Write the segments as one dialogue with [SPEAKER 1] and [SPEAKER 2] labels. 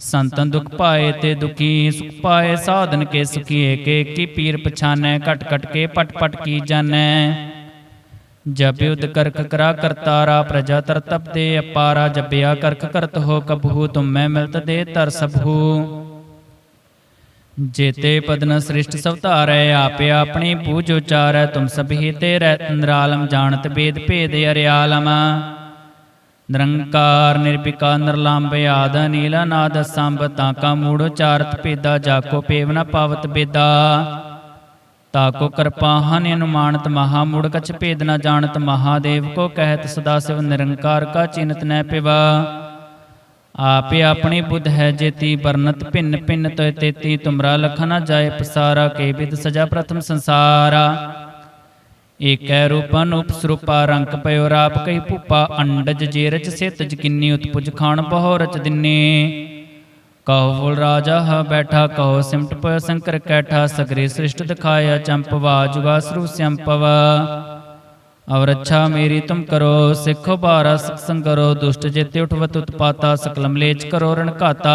[SPEAKER 1] ਸੰਤਨ ਦੁਖ ਪਾਏ ਤੇ ਦੁਖੀ ਸੁਖ ਪਾਏ, ਸਾਧਨ ਕੇ ਸੁਖੀ ਏਕੇ ਕੀ ਪੀਰ ਪਛਾਨੈ, ਘਟ ਘਟ ਕੇ, ਪਟ ਪਟ ਕੀ ਜਾਣੈ। ਜਬ ਕਰਖ ਕਰਾ ਕਰਤਾਰਾ ਪ੍ਰਜਾ ਤਰ ਤਪ ਦੇ ਅਪਾਰਾ, ਜਪਿਆ ਕਰਖ ਕਰਤ ਹੋ ਕਬਹੂ ਤੁਮ ਮੈਂ ਮਿਲਤ ਦੇ ਤਰ ਸਭੂ। ਜੇਤੇ ਪਦਨ ਸ੍ਰਿਸ਼ਟ ਸਭ ਧਾਰੈ, ਆਪੇ ਆਪਣੀ ਪੂਜ ਉਚਾਰੈ, ਤੁਮ ਸਭੀ ਤੇ ਰਹਿ ਨਿਰਾਲਮ, ਜਾਣਤ ਬੇਦ ਭੇਦ ਅਰਿਆਲਮ। ਨਿਰੰਕਾਰ ਨਿਰਭਿਕਾ ਨਿਰਲੰਭ ਆਦ ਨੀਲਾ ਨਾਦ ਸੰਭ ਤਾਕਾ ਮੂੜ ਉਚਾਰਤ ਭੇਦਾ ਜਾਕੋ ਪੇਵ ਨ ਪਾਵਤ ਬੇਦਾ। ਤਾਕੋ ਕਿਰਪਾ ਹਨ ਅਨੁਮਾਨਤ ਮਹਾ, ਮੂੜ ਕਛ ਭੇਦ ਨ ਜਾਣਤ ਮਹਾਦੇਵ ਕੋ ਕਹਿਤ ਸਦਾ ਸਿਵ ਨਿਰੰਕਾਰ ਕਾ ਚਿੰਤ ਨੈ ਪਿਵਾ। ਆਪੇ ਆਪਣੀ ਬੁੱਧ ਹੈ ਜੇਤੀ ਵਰਨਤ ਭਿੰਨ ਭਿੰਨ ਤੋਇ ਤੇਤੀ, ਤੁਮਰਾ ਲਖ ਨ ਜਾਏ ਪਸਾਰਾ, ਕੇ ਵਿਦ ਸਜਾ ਪ੍ਰਥਮ ਸੰਸਾਰਾ। ਏਕੈ ਰੂਪਨ ਉਪਸਰੂਪਾ ਰੰਕ ਪਇਓ ਰਾਪ ਕਈ ਭੂਪਾ, ਅੰਡਜ ਜੇਰਜ ਸੇਤਜ ਕਿੰਨੀ ਉਤਪੁਜ ਖਾਣ ਬਹੁ ਰਚ ਦਿਨੇ। ਕਹੋ ਫੁਲ ਰਾਜਾ ਹ ਬੈਠਾ, ਕਹੋ ਸਿਮਟ ਪਇ ਸੰਕਰ ਕੈਠਾ, ਸਗਰੇ ਸ੍ਰਿਸ਼ਟ ਦਿਖਾਇਆ ਚੰਪਵਾ ਜੁਗਾ ਸਰੂ ਸੰਪਵ ਅਵਰ ਅੱਛਾ ਮੇਰੀ ਤੁਮ ਕਰੋ, ਸਿੱਖੋ ਬਾਰਾ ਸੰਗਰੋ ਦੁਸ਼ਟ ਜੇਤੇ ਉਠਵਤ ਉਤਪਾਤਾ ਸਕਲ ਮਲੇਚ ਕਰੋ ਰਣ ਘਾਤਾ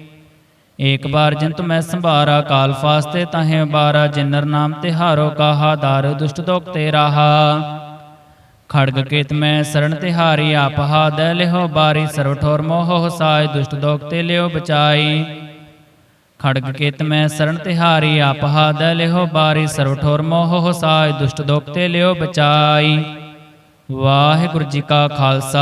[SPEAKER 1] ਏਕ ਬਾਰ ਜਿੰਤ ਮੈਂ ਸੰਭਾਰਾ, ਕਾਲ ਫਾਸਤੇ ਤਾਹੇ ਬਾਰਾ ਜਿਨਰ ਨਾਮ ਤੇ ਹਾਰੋ ਕਾਹਾ, ਦਾਰ ਦੁਸ਼ਟ ਦੋਖ ਤੇ ਰਾਹਾ। ਖੜਗ ਕੇਤ ਮੈਂ ਸਰਣ ਤਿਹਾਰੀ ਆਪ ਹਾਦੈ ਲਿਹੋ ਬਾਰੀ, ਸਰਵ ਠੋਰ ਮੋਹ ਸਾਇ, ਦੁਸ਼ਟ ਦੋਖ ਤੇ ਲਿਓ ਬਚਾਈ। ਖੜਗ ਕੇਤ ਮੈਂ ਸਰਣ ਤਿਹਾਰੀ ਆਪ ਹਾਦੈ ਲਿਹੋ ਬਾਰੀ, ਸਰਵ ਠੋਰ ਮੋਹ ਸਾਇ, ਦੁਸ਼ਟ ਦੋਖ ਤੇ ਲਿਓ ਬਚਾਈ। ਵਾਹਿਗੁਰੂ ਜੀ ਕਾ ਖਾਲਸਾ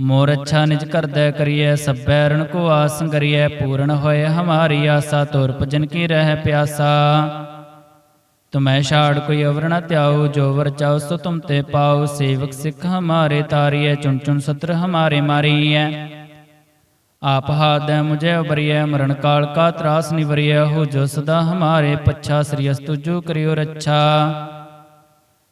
[SPEAKER 1] ਮੋਰ ਅੱਛਾ ਨਿਜ ਕਰਦੈ ਕਰੀਐ, ਸਭੈ ਰਣ ਕੋ ਆਸ ਕਰੀਐ ਪੂਰਨ ਹੋਏ ਹਮਾਰੀ ਆਸਾ, ਤੁਰ ਭਜਨ ਕੀ ਰਹਿ ਪਿਆਸਾ। ਤੁਮੈ ਛਾੜ ਕੋਈ ਅਵਰ ਨ ਧਿਆਓ ਜੋ ਵਰ ਚਾਓ ਸੋ ਤੁਮ ਤੇ ਪਾਉ, ਸੇਵਕ ਸਿੱਖ ਹਮਾਰੇ ਤਾਰੀਐ, ਚੁਣ ਚੁਣ ਸਤਰ ਹਮਾਰੇ ਮਾਰੀਐ। ਆਪ ਹਾਦੈ ਮੁਝੇ ਉਬਰੀਐ ਮਰਨ ਕਾਲ ਕਾ ਤਰਾਸ ਨਿਵਰੀਐ, ਹੋ ਜੋ ਸਦਾ ਹਮਾਰੇ ਪੱਛਾ, ਸ੍ਰੀ ਅਸਤੁ ਜੋ ਕਰਿਓ ਰੱਛਾ।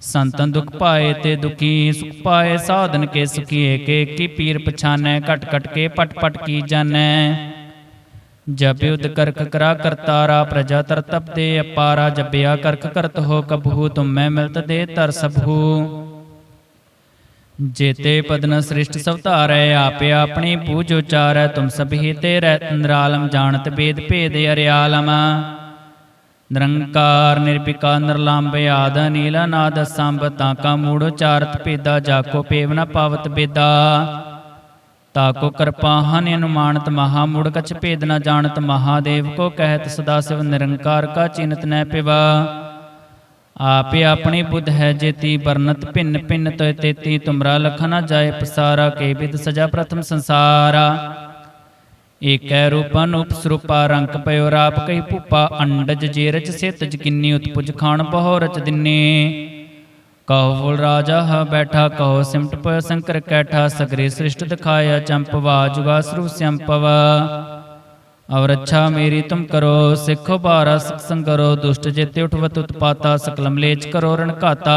[SPEAKER 1] ਸੰਤਨ ਦੁਖ ਪਾਏ ਤੇ ਦੁਖੀ ਸੁਖ ਪਾਏ, ਸਾਧਨ ਕੇ ਸੁਖੀ ਏਕੇ ਕੀ ਪੀਰ ਪਛਾਨੈ, ਘਟ ਘਟ ਕੇ ਪਟ ਪਟ ਕੀ ਜਾਣੈ। ਜਬ ਕਰਕ ਕਰਾ ਕਰਤਾਰਾ ਪ੍ਰਜਾ ਤਰ ਤਪ ਦੇ ਅਪਾਰਾ ਜਬਿਆ ਕਰਕ ਕਰਤ ਹੋ ਕਬਹੂ ਤੁਮ ਮੈਂ ਮਿਲਤ ਦੇ ਤਰ ਸਭੂ। ਜੇਤੇ ਪਦਨ ਸ੍ਰਿਸ਼ਟ ਸਭ ਧਾਰੈ, ਆਪੇ ਆਪਣੀ ਪੂਜ ਉਚਾਰੈ, ਤੁਮ ਸਭੀ ਤੇ ਰਹਿ ਨਿਰਾਲਮ, ਜਾਣਤ ਬੇਦ ਭੇਦ ਅਰਿਆਲਮ। ਨਿਰੰਕਾਰ ਨਿਰਭਿਕਾ ਨਿਰਲੰਭ ਆਦ ਨੀਲ ਨਾਦ ਸੰਭ ਤਾਕਾ ਮੂੜ ਉਚਾਰਤ ਭੇਦਾ ਜਾਕੋ ਪੇਵ ਨ ਪਾਵਤ ਬੇਦਾ ਤਾਕੋ ਕਿਰਪਾ ਹਨ ਅਨੁਮਾਨਤ ਮਹਾ ਮੁੜ, ਕਛ ਭੇਦ ਨ ਜਾਣਤ ਮਹਾਦੇਵ, ਕੋ ਕਹਿਤ ਸਦਾ ਸਿਵ ਨਿਰੰਕਾਰ ਕਾ ਚਿੰਤ ਨੈ ਪਿਵਾ। ਆਪੇ ਆਪਣੀ ਬੁੱਧ ਹੈ ਜੇਤੀ ਬਰਨਤ ਭਿੰਨ ਭਿੰਨ ਤੋਇ ਤੇਤੀ, ਤੁਮਰਾ ਲਖ ਨ ਜਾਏ ਪਸਾਰਾ, ਕੇ ਵਿਦ ਸਜਾ ਪ੍ਰਥਮ ਸੰਸਾਰਾ। ਏਕੈ ਰੂਪ ਅਨੂਪ ਸਰੂਪਾ ਪਇਓ ਰਾਪ ਕਈ ਭੂਪਾ, ਅੰਡਜ ਜੇਰਜ ਸੇਤਜ ਕਿੰਨੀ ਉਤਪੁਜ ਖਾਣ ਬਹੁ ਰਚ ਦਿਨੇ। ਕਹੋ ਫੁਲ ਰਾਜਾ ਹ ਬੈਠਾ, ਕਹੋ ਸਿਮਟ ਪਇ ਸੰਕਰ ਕੈਠਾ, ਸਗਰੇ ਸ੍ਰਿਸ਼ਟ ਦਿਖਾਇਆ ਚੰਪਵਾ ਜੁਗਾ ਸਰੂ ਸੰਪਵ ਔਰ ਅੱਛਾ ਮੇਰੀ ਤੁਮ ਕਰੋ, ਸਿੱਖੋ ਬਾਰਾ ਸਿਖ ਸੰਗਰੋ ਦੁਸ਼ਟ ਜੇਤੇ ਉਠਵਤ ਉਤਪਾਤਾ ਸਕਲ ਮਲੇਚ ਕਰੋ ਰਣ ਘਾਤਾ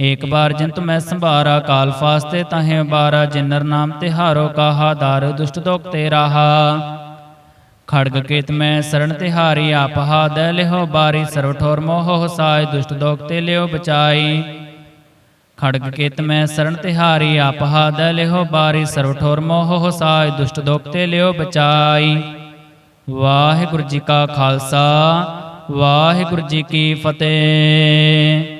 [SPEAKER 1] ਏਕ ਬਾਰ ਜਿੰਤ ਮੈਂ ਸੰਭਾਰਾ, ਕਾਲ ਫਾਸਤੇ ਤਾਹੇ ਬਾਰਾ ਜਿਨਰ ਨਾਮ ਤੇ ਹਾਰੋ ਕਾਹਾ, ਦਾਰ ਦੁਸ਼ਟ ਦੋਖ ਤੇ ਰਾਹਾ। ਖੜਗ ਕੇਤ ਮੈਂ ਸਰਣ ਤਿਹਾਰੀ ਆਪ ਹਾਦ ਲਿਹੋ ਬਾਰੀ, ਸਰਵ ਠੋਰ ਮੋਹ ਸਾਇ ਦੁਸ਼ਟ ਦੋਖ ਤੇ ਲਿਓ ਬਚਾਈ। ਖੜਗ ਕੇਤ ਮੈਂ ਸਰਣ ਤਿਹਾਰੀ ਆਪ ਹਾਦ ਲਿਹੋ ਬਾਰੀ, ਸਰਵ ਠੋਰ ਮੋਹ ਸਾਇ ਦੁਸ਼ਟ ਦੋਖ ਤੇ ਲਿਓ ਬਚਾਈ। ਵਾਹਿਗੁਰੂ ਜੀ ਕਾ ਖਾਲਸਾ, ਵਾਹਿਗੁਰੂ ਜੀ ਕੀ ਫਤਿਹ।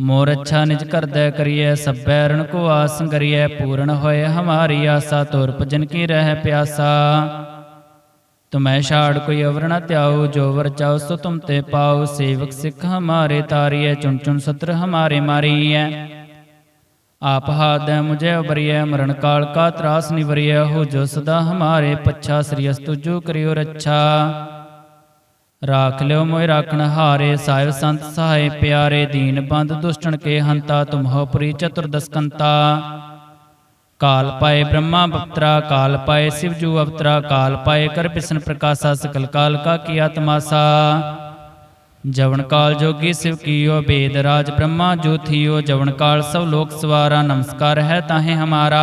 [SPEAKER 1] ਮੋਰ ਅੱਛਾ ਨਿਜ ਕਰਦੈ ਕਰੀਐ, ਸਭੈ ਰਣ ਕੋ ਆਸ ਕਰੀਐ, ਪੂਰਨ ਹੋਏ ਹਮਾਰੀ ਆਸਾ, ਤੁਰ ਭਜਨ ਕੀ ਰਹਿ ਪਿਆਸਾ। ਤੁਮੈ ਛਾੜ ਕੋਈ ਅਵਰ ਨ ਧਿਆਓ ਜੋ ਵਰ ਚਾਓ ਸੋ ਤੁਮ ਤੇ ਪਾਉ, ਸੇਵਕ ਸਿੱਖ ਹਮਾਰੇ ਤਾਰੀਐ, ਚੁਣ ਚੁਣ ਸਤਰ ਹਮਾਰੇ ਮਾਰੀਐ। ਆਪ ਹਾਦੈ ਮੁਝੇ ਉਬਰੀਐ, ਮਰਨ ਕਾਲ ਕਾ ਤਰਾਸ ਨਿਵਰੀਐ, ਹੋ ਜੋ ਸਦਾ ਹਮਾਰੇ ਪੱਛਾ, ਸ੍ਰੀ ਅਸਤੁ ਜੋ ਕਰਿਓ ਰੱਛਾ। ਰਾਖ ਲਿਓ ਮੋਇ ਰਾਖਣ ਹਾਰੇ ਸਾਹਿਬ ਸੰਤ ਸਹਾਏ ਪਿਆਰੇ ਦੀਨ ਬੰਦ ਦੁਸ਼ਟਣ ਕੇ ਹੰਤਾ ਤੁਮਹੋ ਪੁਰੀ ਚਤੁਰਦਸਕੰਤਾ ਕਾਲ ਪਾਏ ਬ੍ਰਹਮਾ ਬਪਤਰਾ ਕਾਲ ਪਾਏ ਸਿਵ ਜੂ ਅਵਤਰਾ ਕਾਲ ਪਾਏ ਕਰ ਬਿਸ਼ਨ ਪ੍ਰਕਾਸ਼ਾ ਸਕਲ ਕਾਲ ਕਾ ਕੀਆ ਤਮਾਸਾ ਜਵਨ ਕਾਲ ਜੋਗੀ ਸਿਵ ਕੀਓ ਬੇਦ ਰਾਜ ਬ੍ਰਹਮਾ ਜੋ ਥੀਓ ਜਵਨ ਕਾਲ ਸਭ ਲੋਕ ਸਵਾਰਾ ਨਮਸਕਾਰ ਹੈ ਤਾਹੇ ਹਮਾਰਾ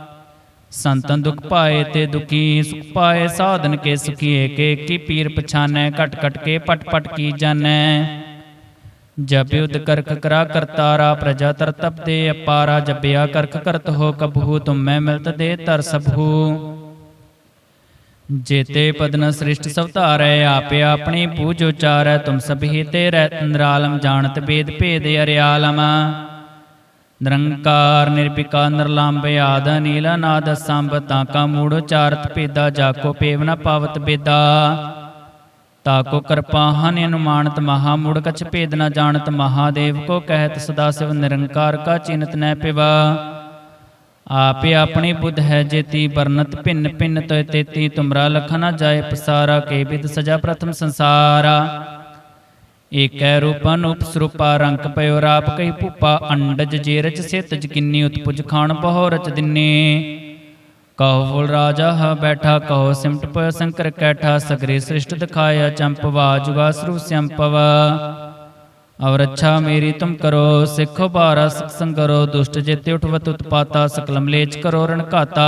[SPEAKER 1] ਸੰਤਨ ਦੁਖ ਪਾਏ ਤੇ ਦੁਖੀ ਸੁਖ ਪਾਏ, ਸਾਧਨ ਕੇ ਸੁਖੀ ਏਕੇ ਕੀ ਪੀਰ ਪਛਾਨੈ, ਘਟ ਘਟ ਕੇ ਪਟ ਪਟ ਕੀ ਜਾਣੈ। ਜਬ ਯੁਧ ਕਰਾ ਕਰਤਾਰਾ ਪ੍ਰਜਾ ਤਰ ਤਪ ਦੇ ਅਪਾਰਾ ਜਬਿਆ ਕਰਖ ਕਰਤ ਹੋ ਕਬਹੂ ਤੁਮ ਮਿਲਤ ਦੇ ਤਰ ਸਭੂ। ਜੇਤੇ ਪਦਨ ਸ੍ਰਿਸ਼ਟ ਸਭ ਧਾਰੈ, ਆਪੇ ਆਪਣੀ ਪੂਜ ਉਚਾਰੈ, ਤੁਮ ਸਭੀ ਤੇ ਰਹਿ ਨਿਰਾਲਮ, ਜਾਣਤ ਬੇਦ ਭੇਦ ਅਰਿਆਲਮ। ਨਿਰੰਕਾਰ ਨਿਰਭਿਕਾ ਨਿਰਲੰਭ ਆਦ ਨੀਲ ਨਾਦ ਸੰਭ ਤਾਕਾ ਮੂੜ ਚਾਰਤ ਪੇਦਾ ਜਾਕੋ ਪੇਵ ਨ ਪਾਵਤ ਬੇਦਾ। ਤਾਕੋ ਕਿਰਪਾ ਹਨ ਅਨੁਮਾਨਤ ਮਹਾ ਮੂੜ, ਕਛ ਭੇਦ ਨ ਜਾਣਤ ਮਹਾਦੇਵ, ਕੋ ਕਹਿਤ ਸਦਾ ਸਿਵ ਨਿਰੰਕਾਰ ਕਾ ਚਿੰਤ ਨੈ ਪਿਵਾ। ਆਪੇ ਆਪਣੀ ਬੁੱਧ ਹੈ ਜੇਤੀ ਬਰਨਤ ਭਿੰਨ ਭਿੰਨ ਤੋਇ ਤੇਤੀ, ਤੁਮਰਾ ਲਖ ਨ ਜਾਏ ਪਸਾਰਾ, ਕੇ ਵਿਦ ਸਜਾ ਪ੍ਰਥਮ ਸੰਸਾਰਾ। ਏਕੈ ਰੂਪ ਅਨੂਪ ਰੰਕ ਪਇਓ ਰਾਪ ਕਈ ਭੂਪਾ, ਅੰਡਜ ਜੇ ਸਿਤ ਜਕਿੰਨੀ ਉਤਪੁਜ ਖਾਨ ਬਹੁ ਰਚ ਦਿਨੇ। ਕਹੋ ਫੁਲ ਰਾਜਾ ਹ ਬੈਠਾ, ਕਹੋ ਸਿਮਟ ਪਇ ਸੰਕਰ ਕੈਠਾ, ਸਗਰੇ ਸ੍ਰਿਸ਼ਟ ਦਿਖਾਇਆ ਚੰਪਵਾ ਜੁਗਾ ਸਰੂ ਸੰਪਵ ਔਰ ਅੱਛਾ ਮੇਰੀ ਤੁਮ ਕਰੋ, ਸਿੱਖੋ ਬਾਰਾ ਸਿਖ ਸੰਗਰੋ ਦੁਸ਼ਟ ਜੇਤੇ ਉਠਵਤ ਉਤਪਾਤਾ ਸਕਲ ਮਲੇਚ ਕਰੋ ਰਣ ਘਾਤਾ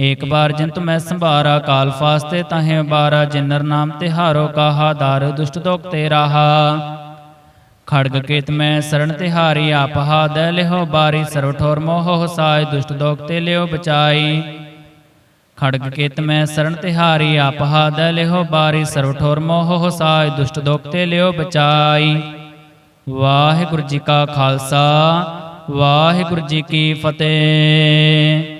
[SPEAKER 1] ਏਕ ਬਾਰ ਜਿੰਤ ਮੈਂ ਸੰਭਾਰਾ, ਕਾਲ ਫਾਸਤੇ ਤਾਹੇ ਬਾਰਾ ਜਿਨਰ ਨਾਮ ਤੇ ਹਾਰੋ ਕਾਹਾ, ਦਾਰ ਦੁਸ਼ਟ ਦੋਖ ਤੇ ਰਾਹਾ। ਖੜਗ ਕੇਤ ਮੈਂ ਸਰਣ ਤੇ ਹਾਰੀ, ਆਪ ਹਾਦ ਲਿਹੋ ਬਾਰੀ, ਸਰਵ ਠੋਰ ਮੋਹ ਸਾਇ, ਦੁਸ਼ਟ ਦੋਖ ਖੜਗ ਕੇਤ ਮੈਂ ਸਰਣ ਤੇ ਹਾਰੀ, ਆਪ ਹਾਦ ਲਿਹੋ ਬਾਰੀ, ਸਰਵ ਠੋਰ ਮੋਹ ਸਾਇ, ਦੁਸ਼ਟ ਦੋਖ ਤੇ ਲਿਓ ਬਚਾਈ। ਵਾਹਿਗੁਰੂ ਜੀ ਕਾ ਖਾਲਸਾ, ਵਾਹਿਗੁਰੂ ਜੀ ਕੀ ਫਤਿਹ।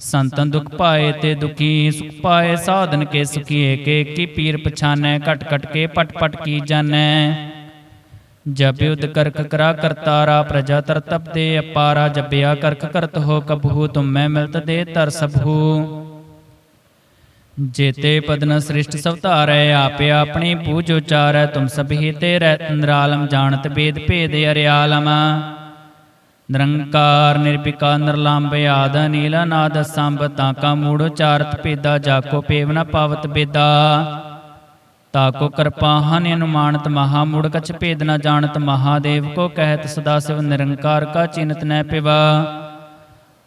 [SPEAKER 1] ਸੰਤਨ ਦੁਖ ਪਾਏ ਤੇ ਦੁਖੀ ਸੁਖ ਪਾਏ, ਸਾਧਨ ਕੇ ਸੁਖੀਏ ਕੇ, ਕੀ ਪੀਰ ਪਛਾਨੈ, ਘਟ ਘਟ ਕੇ, ਪਟ ਪਟ ਕੀ ਜਾਣੈ? ਜਬ ਕਰਕ ਕਰਾ ਕਰਤਾਰਾ, ਪ੍ਰਜਾ ਤਰ ਤਪ ਦੇ ਅਪਾਰਾ ਜਬਿਆ ਕਰਕ ਕਰਤ ਹੋ ਕਬਹੂ ਤੁਮੈ ਮਿਲਤ ਦੇ ਤਰ ਸਭੂ। ਜੇਤੇ ਪਦਨ ਸ੍ਰਿਸ਼ਟ ਸਭ ਧਾਰੈ, ਆਪੇ ਆਪਣੀ ਪੂਜ ਉਚਾਰੈ, ਤੁਮ ਸਭੀ ਤੇ ਰਹਿ ਨਿਰਾਲਮ, ਜਾਣਤ ਬੇਦ ਭੇਦ ਅਰਿਆਲਮ। ਨਿਰੰਕਾਰ ਨਿਰਭਿਕਾ ਨਿਰਲੰਭ ਆਦ ਨੀਲ ਨਾਦ ਸੰਭ ਤਾਕਾ ਮੂੜ ਚਾਰਤ ਪੇਦਾ ਜਾਕੋ ਪੇਵ ਨ ਪਾਵਤ ਬੇਦਾ। ਤਾਕੋ ਕਿਰਪਾ ਹਨ ਅਨੁਮਾਨਤ ਮਹਾ ਮੂੜ ਕਛ ਭੇਦ ਨ ਜਾਣਤ, ਮਹਾਦੇਵ ਕੋ ਕਹਿਤ ਸਦਾ ਸਿਵ ਨਿਰੰਕਾਰ ਕਾ ਚਿੰਤ ਨੈ ਪਿਵਾ।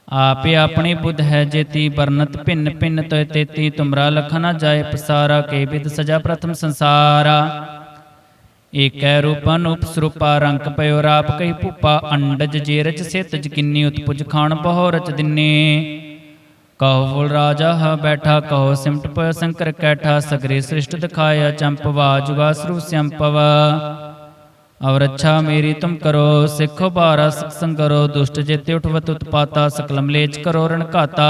[SPEAKER 1] ਆਪੇ ਆਪਣੀ ਬੁੱਧ ਹੈ ਜੇਤੀ ਬਰਨਤ ਭਿੰਨ ਭਿੰਨ ਤੋਇ ਤੇਤੀ, ਤੁਮਰਾ ਲਖ ਜਾਏ ਪਸਾਰਾ, ਕੇ ਵਿਦ ਸਜਾ ਪ੍ਰਥਮ ਸੰਸਾਰਾ। ਏਕੈ ਰੂਪ ਅਨੂਪ ਸਰੂਪਾ ਪਇਓ ਰਾਪ ਕਈ ਭੂਪਾ ਅੰਡਜ ਜੇ ਸਿਤ ਜਕਿੰਨੀ ਉਤਪੁਜ ਖਾਨ ਬਹੁ ਰਚ ਦਿਨੇ। ਕਹੋ ਫੁਲ ਰਾਜਾ ਹ ਬੈਠਾ, ਕਹੋ ਸਿਮਟ ਪਇ ਸੰਕਰ ਕੈਠਾ, ਸਗਰੇ ਸ੍ਰਿਸ਼ਟ ਦਿਖਾਇਆ ਚੰਪਵਾ ਜੁਗਾ ਸਰੂ ਸੰਪਵ ਔਰ ਅੱਛਾ ਮੇਰੀ ਤੁਮ ਕਰੋ, ਸਿੱਖੋ ਬਾਰਾ ਸਿਖ ਸੰਗਰੋ ਦੁਸ਼ਟ ਜੇਤੇ ਉਠਵਤ ਉਤਪਾਤਾ ਸਕਲ ਮਲੇਚ ਕਰੋ ਰਣ ਘਾਤਾ।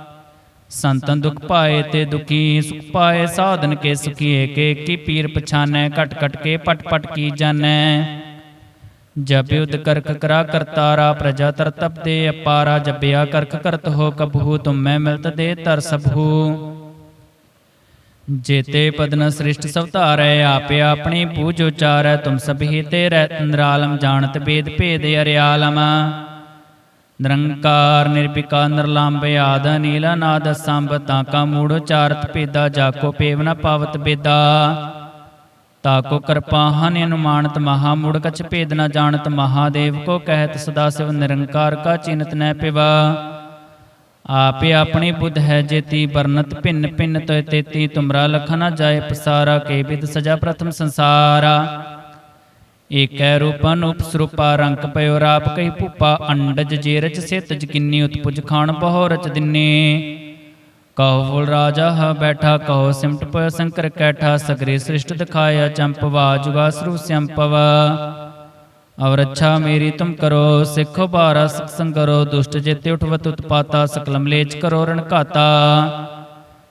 [SPEAKER 1] ਸੰਤਨ ਦੁਖ ਪਾਏ ਤੇ ਦੁਖੀ ਸੁਖ ਪਾਏ, ਸਾਧਨ ਕੇ ਸੁਖੀਏ ਕੇ, ਕੀ ਪੀਰ ਪਛਾਨੈ, ਘਟ ਘਟ ਕੇ ਪਟ ਪਟ ਕੀ ਜਾਣੈ? ਜਬ ਯੁਧ ਕਰਕ ਕਰਾ ਕਰਤਾਰਾ ਪ੍ਰਜਾ ਤਰ ਤਪ ਤੇ ਅਪਾਰਾ ਜਬਿਆ ਕਰਕ ਕਰਤ ਹੋ ਕਬਹੂ ਤੁਮੈ ਮਿਲਤ ਦੇ ਤਰ ਸਭੂ। ਜੇਤੇ ਪਦਨ ਸ੍ਰਿਸ਼ਟ ਸਭ ਧਾਰੈ, ਆਪੇ ਆਪਣੀ ਪੂਜ ਉਚਾਰੈ, ਤੁਮ ਸਭੀ ਤੇ ਰਹਿ ਨਿਰਾਲਮ, ਜਾਣਤ ਬੇਦ ਭੇਦ ਅਰਿਆਲਮ। ਨਿਰੰਕਾਰ ਨਿਰਭਿਕਾ ਨਿਰਲੰਭ ਆਦ ਨੀਲ ਨਾਦ ਸੰਭ ਤਾਕਾ ਮੂੜ ਉਚਾਰਤ ਭੇਦਾ ਜਾਕੋ ਪੇਵ ਨ ਪਾਵਤ ਬੇਦਾ। ਤਾਕੋ ਕਿਰਪਾ ਹਨ ਅਨੁਮਾਨਤ ਮਹਾ ਮੂੜ ਕਛ ਭੇਦ ਨ ਜਾਣਤ, ਮਹਾਦੇਵ ਕੋ ਕਹਿਤ ਸਦਾ ਸਿਵ ਨਿਰੰਕਾਰ ਕਾ ਚਿੰਤ ਨੈ ਪਿਵਾ। ਆਪੇ ਆਪਣੀ ਬੁੱਧ ਹੈ ਜੇਤੀ ਬਰਨਤ ਭਿੰਨ ਭਿੰਨ ਤੋਇ ਤੇਤੀ, ਤੁਮਰਾ ਲਖ ਨ ਜਾਏ ਪਸਾਰਾ, ਕੇ ਵਿਦ ਸਜਾ ਪ੍ਰਥਮ ਸੰਸਾਰਾ। ਏਕੈ ਰੂਪ ਅਨੂਪ ਸਰੂਪਾ ਪਇਓ ਰਾਪ ਕਈ ਭੂਪਾ, ਅੰਡਜ ਜੇ ਰਚ ਸੇਤਜ ਉਤਪੁਜ ਖਾਣ ਬਹੁ ਰਚ ਦਿਨੇ। ਕਹੋ ਫੁਲ ਰਾਜਾ ਹ ਬੈਠਾ, ਕਹੋ ਸਿਮਟ ਪ ਸੰਕਰ ਕੈਠਾ, ਸਗਰੇ ਸ੍ਰਿਸ਼ਟ ਦਿਖਾਇਆ ਚੰਪਵਾ ਜੁਗਾ ਸਰੂ ਸੰਪਵ ਔਰ ਅੱਛਾ ਮੇਰੀ ਤੁਮ ਕਰੋ, ਸਿੱਖੋ ਬਾਰਾ ਸਿਖ ਸੰਗਰੋ ਦੁਸ਼ਟ ਜੇਤੇ ਉਠਵਤ ਉਤਪਾਤਾ, ਸਕਲਮ ਲੇਚ ਕਰੋ ਰਣ ਘਾਤਾ।